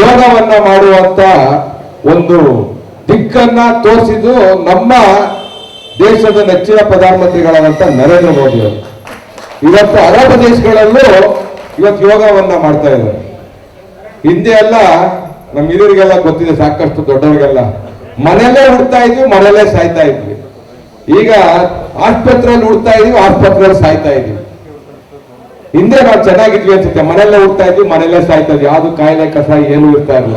ಯೋಗವನ್ನ ಮಾಡುವಂತ ಒಂದು ದಿಕ್ಕನ್ನ ತೋರಿಸಿದ್ದು ನಮ್ಮ ದೇಶದ ನೆಚ್ಚಿನ ಪ್ರಧಾನಮಂತ್ರಿಗಳಾದಂತ ನರೇಂದ್ರ ಮೋದಿ ಅವರು. ಇವತ್ತು ಅರಬ್ ದೇಶಗಳಲ್ಲೂ ಇವತ್ತು ಯೋಗವನ್ನ ಮಾಡ್ತಾ ಇದ್ದಾರೆ. ಹಿಂದೆ ಎಲ್ಲ ನಮ್ಮ ಹಿರಿಯರಿಗೆಲ್ಲ ಗೊತ್ತಿದೆ, ಸಾಕಷ್ಟು ದೊಡ್ಡವರಿಗೆಲ್ಲ. ಮನೆಯಲ್ಲೇ ಹುಡ್ತಾ ಇದ್ವಿ, ಮನೆಯಲ್ಲೇ ಸಾಯ್ತಾ ಇದ್ವಿ. ಈಗ ಆಸ್ಪತ್ರೆಯಲ್ಲಿ ಹುಡ್ತಾ ಇದೀವಿ, ಆಸ್ಪತ್ರೆಯಲ್ಲಿ ಸಾಯ್ತಾ ಇದೀವಿ. ಹಿಂದೆ ನಾವು ಚೆನ್ನಾಗಿದ್ವಿ ಅನ್ಸುತ್ತೆ. ಮನೆಯಲ್ಲೇ ಹುಡ್ತಾ ಇದ್ವಿ, ಮನೆಯಲ್ಲೇ ಸಾಯ್ತಾ ಇದ್ವಿ. ಯಾವ್ದು ಕಾಯಿಲೆ, ಕಸ ಏನು ಇರ್ತಾ ಇರಲ್ಲ.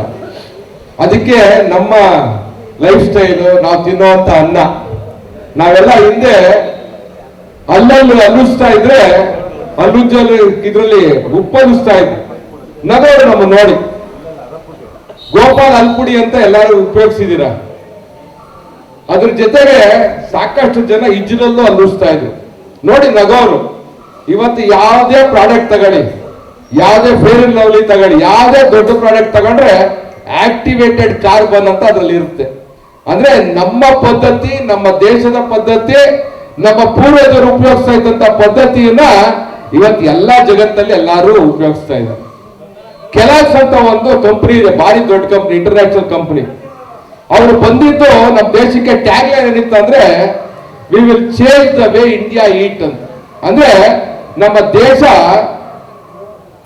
ಅದಕ್ಕೆ ನಮ್ಮ ಲೈಫ್ ಸ್ಟೈಲು ನಾವು ತಿನ್ನುವಂತ ಅನ್ನ. ನಾವೆಲ್ಲ ಹಿಂದೆ ಅಲ್ಲಲ್ಲಿ ಅಲ್ಲಿಸ್ತಾ ಇದ್ರೆ ಅಲ್ಲುಜ್ಜಲ್ಲಿ ಇದ್ರಲ್ಲಿ ಉಪ್ಪಲಿಸ್ತಾ ಇದ್ವಿ. ನಗೋರು ನಮ್ಮ ನೋಡಿ. ಗೋಪಾಲ್ ಅಲ್ಪುಡಿ ಅಂತ ಎಲ್ಲರೂ ಉಪಯೋಗಿಸಿದೀರ ಅದ್ರ ಜೊತೆಗೆ ಸಾಕಷ್ಟು ಜನ ಇಜ್ಜಿನಲ್ಲೂ ಅಲ್ಲಿಸ್ತಾ ಇದ್ರು. ನೋಡಿ ನಗೋರು. ಇವತ್ತು ಯಾವುದೇ ಪ್ರಾಡಕ್ಟ್ ತಗೊಳ್ಳಿ, ಯಾವುದೇ ಫೇರ್ ಇನ್ ಲವ್ಲಿ ತಗೊಳ್ಳಿ, ಯಾವುದೇ ದೊಡ್ಡ ಪ್ರಾಡಕ್ಟ್ ತಗೊಂಡ್ರೆ ಆಕ್ಟಿವೇಟೆಡ್ ಕಾರ್ಬನ್ ಅಂತ ಅದರಲ್ಲಿ ಇರುತ್ತೆ. ಅಂದ್ರೆ ನಮ್ಮ ಪದ್ಧತಿ, ನಮ್ಮ ದೇಶದ ಪದ್ಧತಿ, ನಮ್ಮ ಪೂರ್ವಜರು ಉಪಯೋಗಿಸ್ತಾ ಇದ್ದಂತ ಪದ್ಧತಿಯನ್ನ ಇವತ್ತು ಎಲ್ಲಾ ಜಗತ್ತಲ್ಲಿ ಎಲ್ಲರೂ ಉಪಯೋಗಿಸ್ತಾ ಇದ್ದಾರೆ. ಕೆಲಸ ಅಂತ ಒಂದು ಕಂಪನಿ ಇದೆ, ಭಾರಿ ದೊಡ್ಡ ಕಂಪನಿ ಇಂಟರ್ನ್ಯಾಷನಲ್ ಕಂಪನಿ ಅವರು ಬಂದಿದ್ದು ನಮ್ಮ ದೇಶಕ್ಕೆ ಟ್ಯಾಗ್ ಲೈನ್ ಏನಿತ್ತು ಅಂದ್ರೆ will change the way India eat ಅಂತ. ಅಂದ್ರೆ ನಮ್ಮ ದೇಶ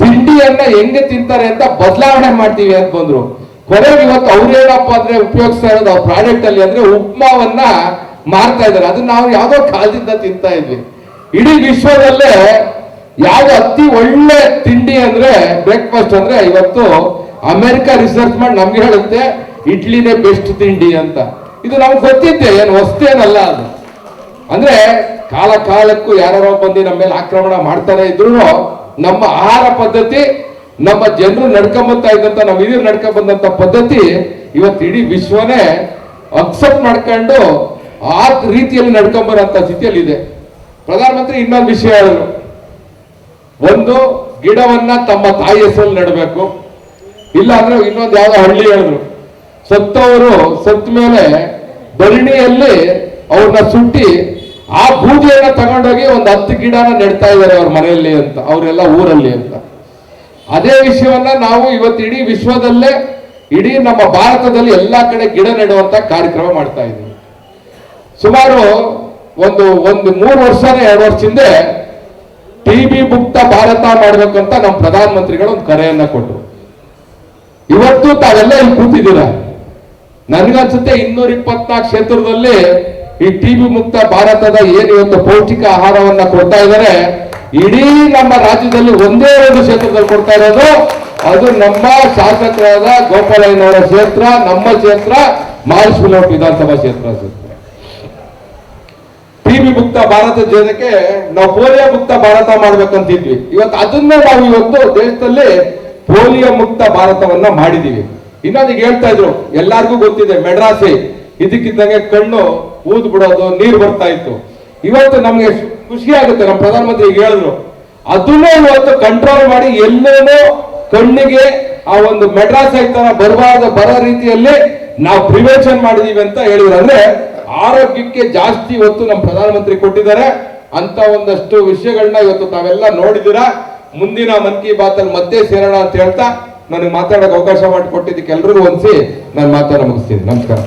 ತಿಂಡಿಯನ್ನ ಹೆಂಗೆ ತಿಂತಾರೆ ಅಂತ ಬದಲಾವಣೆ ಮಾಡ್ತೀವಿ ಅಂತ ಬಂದ್ರು. ಕೊನೆಗೆ ಇವತ್ತು ಅವ್ರೇನಪ್ಪ ಅಂದ್ರೆ ಉಪಯೋಗಿಸ್ತಾ ಇರೋದು ಅವ್ರ ಪ್ರಾಡಕ್ಟ್ ಅಲ್ಲಿ ಅಂದ್ರೆ ಉಪ್ಮಾವನ್ನ ಮಾರ್ತಾ ಇದ್ದಾರೆ. ಅದನ್ನ ನಾವು ಯಾವ್ದೋ ಕಾಲದಿಂದ ತಿಂತಾ ಇದ್ವಿ. ಇಡೀ ವಿಶ್ವದಲ್ಲೇ ಯಾವ ಅತಿ ಒಳ್ಳೆ ತಿಂಡಿ ಅಂದ್ರೆ ಬ್ರೇಕ್ಫಾಸ್ಟ್ ಅಂದ್ರೆ ಇವತ್ತು ಅಮೆರಿಕ ರಿಸರ್ಚ್ ಮಾಡಿ ನಮ್ಗೆ ಹೇಳುತ್ತೆ, ಇಡ್ಲಿನೇ ಬೆಸ್ಟ್ ತಿಂಡಿ ಅಂತ. ಇದು ನಮ್ಗೆ ಗೊತ್ತಿದ್ದೆ, ಏನು ಹೊಸ್ತೇನಲ್ಲ ಅದು. ಅಂದ್ರೆ ಕಾಲ ಕಾಲಕ್ಕೂ ಯಾರೋ ಬಂದು ನಮ್ಮ ಮೇಲೆ ಆಕ್ರಮಣ ಮಾಡ್ತಾನೆ ಇದ್ರು ನಮ್ಮ ಆಹಾರ ಪದ್ಧತಿ, ನಮ್ಮ ಜನರು ನಡ್ಕೊಂಬತ್ತಾ ಇದ್ದಂತ, ನಮ್ಮ ಹಿರಿಯರು ನಡ್ಕೊಂಡ್ ಬಂದಂತ ಪದ್ಧತಿ ಇವತ್ತು ಇಡೀ ವಿಶ್ವನೇ ಅಕ್ಸೆಪ್ಟ್ ಮಾಡ್ಕೊಂಡು ಆ ರೀತಿಯಲ್ಲಿ ನಡ್ಕೊಂಬರಂತ ಸ್ಥಿತಿಯಲ್ಲಿ ಇದೆ ಪ್ರಧಾನಮಂತ್ರಿ ಇನ್ನೊಂದು ವಿಷಯ ಹೇಳಿದ್ರು. ಒಂದು ಗಿಡವನ್ನ ತಮ್ಮ ತಾಯಿ ಹೆಸರಲ್ಲಿ ನೆಡಬೇಕು. ಇಲ್ಲ ಅಂದ್ರೆ ಇನ್ನೊಂದು ಯಾವ್ದೋ ಹಳ್ಳಿ ಹೇಳಿದ್ರು. ಸತ್ತವರು ಸತ್ತ ಮೇಲೆ ಭರಣಿಯಲ್ಲಿ ಅವ್ರನ್ನ ಸುಟ್ಟಿ ಆ ಬೂದಿಯನ್ನ ತಗೊಂಡೋಗಿ ಒಂದು ಹತ್ತು ಗಿಡನ ನೆಡ್ತಾ ಇದ್ದಾರೆ ಅವ್ರ ಮನೆಯಲ್ಲಿ ಅಂತ, ಅವರೆಲ್ಲ ಊರಲ್ಲಿ ಅಂತ. ಅದೇ ವಿಷಯವನ್ನ ನಾವು ಇವತ್ತು ಇಡೀ ವಿಶ್ವದಲ್ಲೇ, ಇಡೀ ನಮ್ಮ ಭಾರತದಲ್ಲಿ ಎಲ್ಲಾ ಕಡೆ ಗಿಡ ನೆಡುವಂತ ಕಾರ್ಯಕ್ರಮ ಮಾಡ್ತಾ ಇದ್ದೀವಿ. ಸುಮಾರು ಒಂದು ಒಂದು ಮೂರು ವರ್ಷನೇ, ಎರಡು ವರ್ಷದಿಂದ ಟಿ ಬಿ ಮುಕ್ತ ಭಾರತ ಮಾಡ್ಬೇಕಂತ ನಮ್ಮ ಪ್ರಧಾನಮಂತ್ರಿಗಳು ಒಂದು ಕರೆಯನ್ನ ಕೊಟ್ಟರು ಇವತ್ತು ತಾವೆಲ್ಲ ಇಲ್ಲಿ ಕೂತಿದ್ದೀರಾ? ನನಗನ್ಸುತ್ತೆ ಇನ್ನೂರ ಇಪ್ಪತ್ನಾಲ್ಕು ಕ್ಷೇತ್ರದಲ್ಲಿ ಈ ಟಿ ಬಿ ಮುಕ್ತ ಭಾರತದ ಏನು ಇವತ್ತು ಪೌಷ್ಟಿಕ ಆಹಾರವನ್ನ ಕೊಡ್ತಾ ಇದ್ದಾರೆ, ಇಡೀ ನಮ್ಮ ರಾಜ್ಯದಲ್ಲಿ ಒಂದೇ ಒಂದು ಕ್ಷೇತ್ರದಲ್ಲಿ ಕೊಡ್ತಾ ಇರೋದು, ಅದು ನಮ್ಮ ಶಾಸಕರಾದ ಗೋಪಾಲಯ್ಯನವರ ಕ್ಷೇತ್ರ, ನಮ್ಮ ಕ್ಷೇತ್ರ ಮಹಾಲಕ್ಷ್ಮಿ ವಿಧಾನಸಭಾ ಕ್ಷೇತ್ರ ಟಿಬಿ ಮುಕ್ತ ಭಾರತ ಜನಕ್ಕೆ ನಾವು ಪೋಲಿಯೋ ಮುಕ್ತ ಭಾರತ ಮಾಡ್ಬೇಕಂತಿದ್ವಿ. ಇವತ್ತು ಅದನ್ನ ನಾವು ಇವತ್ತು ದೇಶದಲ್ಲಿ ಪೋಲಿಯೋ ಮುಕ್ತ ಭಾರತವನ್ನ ಮಾಡಿದೀವಿ. ಇನ್ನೊಂದು ಈಗ ಹೇಳ್ತಾ ಇದ್ರು, ಎಲ್ಲಾರ್ಗೂ ಗೊತ್ತಿದೆ, ಮೆಡ್ರಾಸಿ, ಇದಕ್ಕಿದ್ದಂಗೆ ಕಣ್ಣು ಊದ್ ಬಿಡೋದು ನೀರು ಬರ್ತಾ ಇತ್ತು. ಇವತ್ತು ನಮ್ಗೆ ಖುಷಿ ಆಗುತ್ತೆ ನಮ್ಮ ಪ್ರಧಾನಮಂತ್ರಿ ಹೇಳಿದ್ರು. ಅದನ್ನೇ ಇವತ್ತು ಕಂಟ್ರೋಲ್ ಮಾಡಿ ಎಲ್ಲೇನೋ ಕಣ್ಣಿಗೆ ಆ ಒಂದು ಮೆಡ್ರಾಸ್ ತರ ಬರಬಾರ್ದು ಬರೋ ರೀತಿಯಲ್ಲಿ ನಾವು ಪ್ರಿವೆನ್ಷನ್ ಮಾಡಿದೀವಿ ಅಂತ ಹೇಳಿದ್ರು. ಅಂದ್ರೆ ಆರೋಗ್ಯಕ್ಕೆ ಜಾಸ್ತಿ ಇವತ್ತು ನಮ್ಮ ಪ್ರಧಾನಮಂತ್ರಿ ಕೊಟ್ಟಿದ್ದಾರೆ. ಅಂತ ಒಂದಷ್ಟು ವಿಷಯಗಳನ್ನ ಇವತ್ತು ತಾವೆಲ್ಲ ನೋಡಿದಿರಾ ಮುಂದಿನ ಮನ್ ಕಿ ಬಾತ್ ಅಲ್ಲಿ ಮತ್ತೆ ಸೇರೋಣ ಅಂತ ಹೇಳ್ತಾ ನನಗೆ ಮಾತಾಡೋಕೆ ಅವಕಾಶ ಮಾಡಿಕೊಟ್ಟಿದ್ದಕ್ಕೆ ಎಲ್ರಿಗೂ ಒಂದ್ಸಿ, ನಾನು ಮಾತಾಡ ಮುಗಿಸ್ತೀನಿ. ನಮಸ್ಕಾರ.